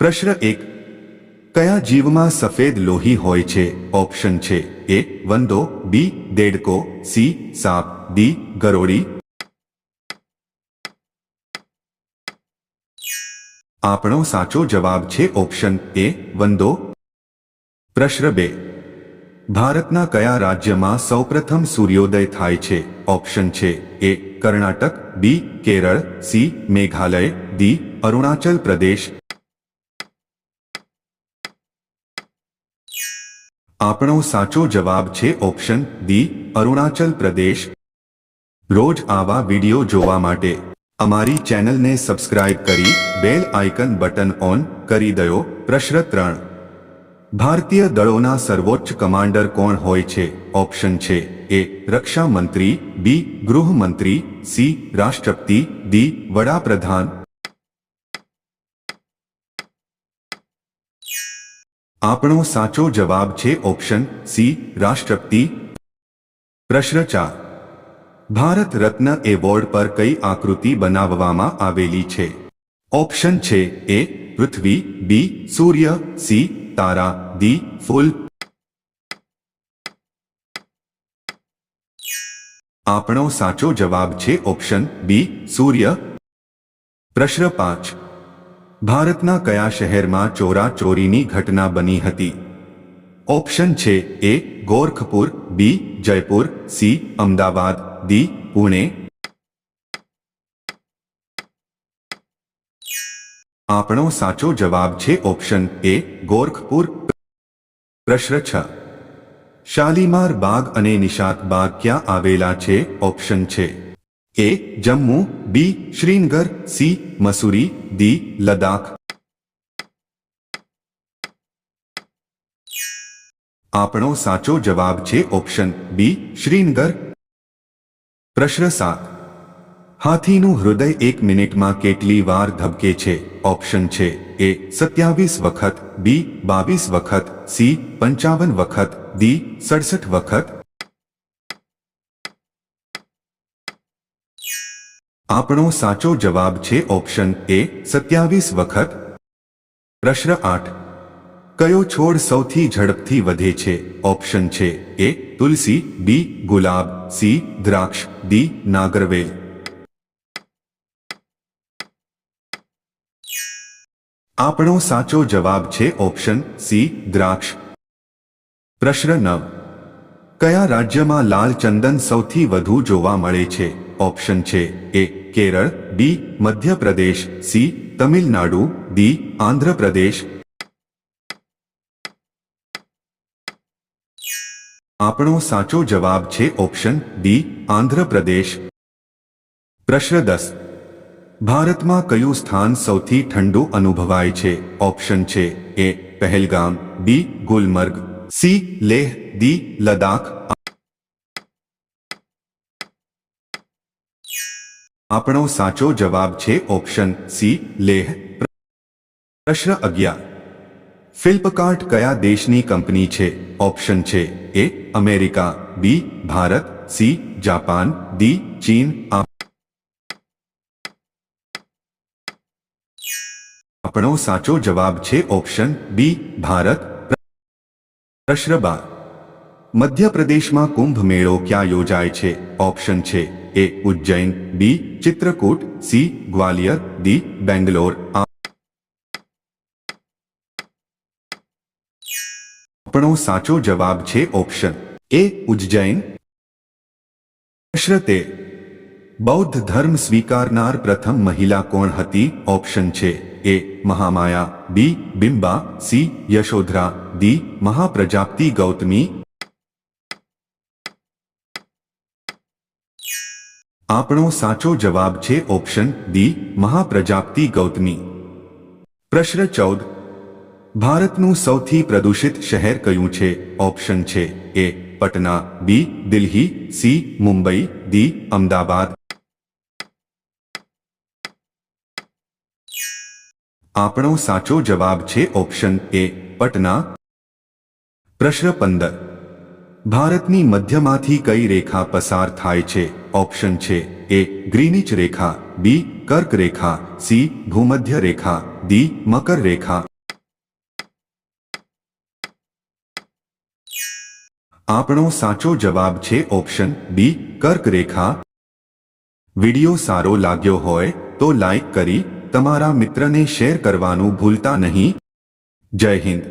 પ્રશ્ન એક કયા જીવમાં સફેદ લોહી હોય છે ઓપ્શન છે એ વંદો બી દેડકો સી સાપ ડી ગરોળી આપણો સાચો જવાબ છે ઓપ્શન એ વંદો પ્રશ્ન બે ભારતના કયા રાજ્યમાં સૌપ્રથમ સૂર્યોદય થાય છે ઓપ્શન છે A Karnataka B Kerala C Meghalaya D Arunachal Pradesh આપણો સાચો જવાબ છે ઓપ્શન ડી અરુણાચલ પ્રદેશ. રોજ આવા વિડિયો જોવા માટે અમારી ચેનલને સબસ્ક્રાઇબ કરી બેલ આઇકન બટન ઓન કરી દયો. પ્રશ્ન ત્રણ ભારતીય દળોના સર્વોચ્ચ કમાન્ડર કોણ હોય છે? ઓપ્શન છે એ રક્ષા મંત્રી બી, ગૃહમંત્રી, સી, રાષ્ટ્રપતિ, ડી, વડાપ્રધાન. આપણો સાચો જવાબ છે ઓપ્શન સી, રાષ્ટ્રપતિ. પ્રશ્ન ચાર ભારત રત્ન એવોર્ડ પર કઈ આકૃતિ બનાવવામાં આવેલી છે? ઓપ્શન છે એ, પૃથ્વી, બી, સૂર્ય, સી, તારા દી ફૂલ. આપણો સાચો જવાબ છે ઓપ્શન બી, સૂર્ય. પ્રશ્ન પાંચ. ભારતના કયા શહેરમાં ચોરા ચોરીની ઘટના બની હતી? ઓપ્શન છે A, Gorakhpur, B, Jaipur, C, Ahmedabad, D, Pune. આપણો સાચો જવાબ છે ઓપ્શન એ, ગોરખપુર. પ્રશ્ન છ શાલીમાર બાગ અને નિશાત બાગ ક્યાં આવેલા છે? ઓપ્શન છે A Jammu B Srinagar C Mussoorie D Ladakh આપણો સાચો જવાબ છે ઓપ્શન બી શ્રીનગર પ્રશ્ન સાત હાથીનું હૃદય એક મિનિટમાં કેટલી વાર ધબકે છે? ઓપ્શન છે એ સત્યાવીસ વખત બી બાવીસ વખત સી પંચાવન વખત દી સડસઠ વખત આપણો સાચો જવાબ છે ઓપ્શન એ સત્યાવીસ વખત. પ્રશ્ન આઠ. કયો છોડ સૌથી ઝડપથી વધે છે? ઓપ્શન છે એ તુલસી, બી ગુલાબ, સી દ્રાક્ષ, ડી નાગરવેલ. આપણો સાચો જવાબ છે ઓપ્શન સી દ્રાક્ષ. પ્રશ્ન નવ. કયા રાજ્યમાં લાલ ચંદન સૌથી વધુ જોવા મળે છે? ઓપ્શન છે A Kerala D Madhya Pradesh C Tamil Nadu D Andhra Pradesh આપણો સાચો જવાબ છે ઓપ્શન ડી આંધ્રપ્રદેશ પ્રશ્ન દસ ભારતમાં કયું સ્થાન સૌથી ઠંડુ અનુભવાય છે ઓપ્શન છે A Pahalgam B Gulmarg C Leh D Ladakh આપણો સાચો જવાબ છે ઓપ્શન સી લેહ પ્રશ્ન અગિયાર ફિલ્પકાર્ટ કયા દેશની કંપની છે ઓપ્શન છે A America B Bharat C Japan D ચીન આપણો સાચો જવાબ છે ઓપ્શન બી ભારત પ્રશ્ન બાર મધ્યપ્રદેશમાં કુંભ મેળો ક્યાં યોજાય છે ઓપ્શન છે A Ujjain B Chitrakoot C Gwalior D Bangalore આપણો સાચો જવાબ છે ઓપ્શન એ ઉજ્જૈન પ્રશ્ન તેર બૌદ્ધ ધર્મ સ્વીકારનાર પ્રથમ મહિલા કોણ હતી ઓપ્શન છે A Mahamaya B Bimba C Yashodhara D Mahaprajapati Gautami આપણો સાચો જવાબ છે ઓપ્શન ડી મહાપ્રજાપતિ ગૌતમી. પ્રશ્ન ચૌદ. ભારતનું સૌથી પ્રદૂષિત શહેર કયું છે? ઓપ્શન છે A, Patna, B, Delhi, C, Mumbai, D, Ahmedabad. આપણો સાચો જવાબ છે ઓપ્શન એ, પટના. પ્રશ્ન પંદર. ભારતની મધ્યમાંથી કઈ રેખા પસાર થાય છે ઓપ્શન છે એ ગ્રીનિચ રેખા બી કર્ક રેખા સી ભૂમધ્ય રેખા દી મકર રેખા આપણો સાચો જવાબ છે ઓપ્શન બી કર્ક રેખા વિડિયો સારો લાગ્યો હોય તો લાઈક કરી તમારા મિત્રને શેર કરવાનું ભૂલતા નહીં જય હિન્દ